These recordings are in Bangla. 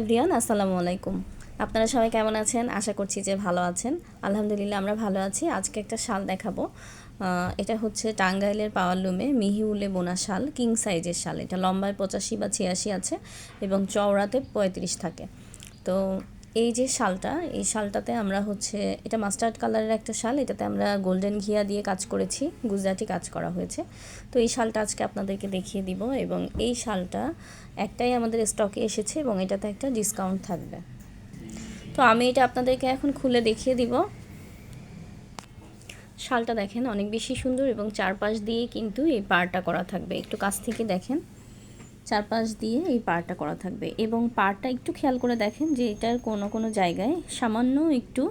এভরিওয়ান আসসালামু আলাইকুম। আপনারা সবাই কেমন আছেন? আশা করছি যে ভালো আছেন। আলহামদুলিল্লাহ, আমরা ভালো আছি। আজকে একটা শাল দেখাবো। এটা হচ্ছে টাঙ্গাইলের পাওয়ার লুমে মিহি উলে বোনা শাল, কিং সাইজের শাল। এটা লম্বায় পঁচাশি বা ছিয়াশি আছে এবং চওড়াতে পঁয়ত্রিশ থাকে। তো এই যে শালটা, এই শালটাতে আমরা হচ্ছে, এটা মাস্টার্ড কালারের একটা শাল, এটাতে আমরা গোল্ডেন ঘিয়া দিয়ে কাজ করেছি, গুজরাটি কাজ করা হয়েছে। তো এই শালটা আজকে আপনাদেরকে দেখিয়ে দিব এবং এই শালটা একটাই আমাদের স্টকে এসেছে এবং এটাতে একটা ডিসকাউন্ট থাকবে। তো আমি এটা আপনাদেরকে এখন খুলে দেখিয়ে দিব। শালটা দেখেন অনেক বেশি সুন্দর এবং চারপাশ দিয়ে কিন্তু এই পাড়টা করা থাকবে। একটু কাছ থেকে দেখেন। চারপাশ দিয়ে এই পাড়টা করা থাকবে। এবং পাড়টা একটু খেয়াল করে দেখেন যে এটার কোনো কোনো জায়গায় সামান্য একটু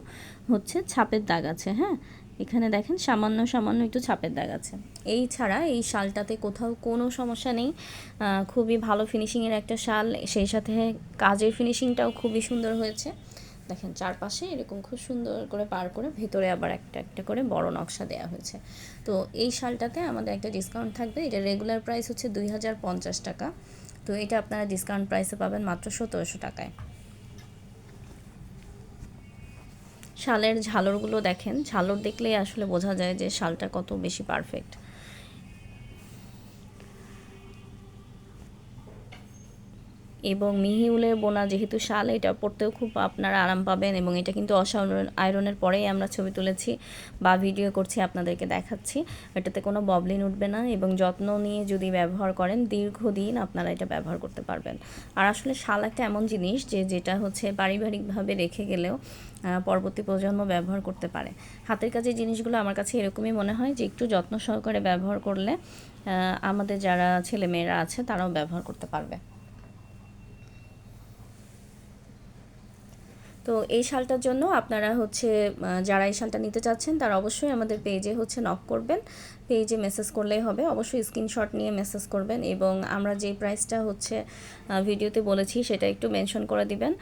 হচ্ছে ছাপের দাগ আছে হ্যাঁ? এখানে দেখেন সামান্য সামান্য একটু ছাপের দাগ আছে। এই ছাড়া এই শালটাতে কোথাও কোনো সমস্যা নেই। খুবই ভালো ফিনিশিংয়ের একটা শাল। সেই সাথে কাজের ফিনিশিংটাও খুবই সুন্দর হয়েছে। দেখেন চারপাশে এরকম খুব সুন্দর করে পার করে ভেতরে আবার একটা একটা করে বড় নকশা দেওয়া হয়েছে। তো এই শালটাতে আমাদের একটা ডিসকাউন্ট থাকবে। এটা রেগুলার প্রাইস হচ্ছে দুই হাজার পঞ্চাশ টাকা। তো এটা আপনারা ডিসকাউন্ট প্রাইসে পাবেন মাত্র সতেরোশো টাকায়। শালের ঝালরগুলো দেখেন। ঝালর দেখলেই আসলে বোঝা যায় যে শালটা কত বেশি পারফেক্ট এবং মিহি উলের বোনা যেহেতু শাল, এটা পরতেও খুব আপনারা আরাম পাবেন এবং এটা কিন্তু অসাধারণ আয়রনের পরেই আমরা ছবি তুলেছি বা ভিডিও করছি আপনাদেরকে দেখাচ্ছি। এটাতে কোনো ববলিন উঠবে না এবং যত্ন নিয়ে যদি ব্যবহার করেন, দীর্ঘদিন আপনারা এটা ব্যবহার করতে পারবেন। আর আসলে শাল একটা এমন জিনিস যে, যেটা হচ্ছে পারিবারিকভাবে রেখে গেলেও পরবর্তী প্রজন্ম ব্যবহার করতে পারে। হাতের কাজের জিনিসগুলো আমার কাছে এরকমই মনে হয় যে, একটু যত্ন সহকারে ব্যবহার করলে আমাদের যারা ছেলেমেয়েরা আছে, তারাও ব্যবহার করতে পারবে। তো এই শালটার জন্য আপনারা হচ্ছে যারা এই শালটা নিতে চাচ্ছেন তারা অবশ্যই আমাদের পেজে হচ্ছে নক করবেন। পেজে মেসেজ করলেই হবে। অবশ্যই স্ক্রিনশট নিয়ে মেসেজ করবেন এবং আমরা যে প্রাইসটা হচ্ছে ভিডিওতে বলেছি সেটা একটু মেনশন করে দিবেন।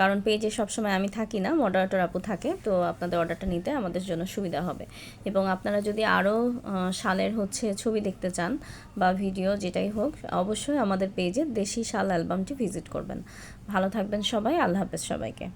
কারণ পেজে সবসময় আমি থাকি না মডারেটর আপু থাকে, তো আপনাদের অর্ডারটা নিতে আমাদের জন্য সুবিধা হবে। এবং আপনারা যদি আরও শালের হচ্ছে ছবি দেখতে চান বা ভিডিও যেটাই হোক, অবশ্যই আমাদের পেজে দেশি শাল অ্যালবামটি ভিজিট করবেন। ভালো থাকবেন সবাই, আল্লাহ হাফেজ সবাইকে।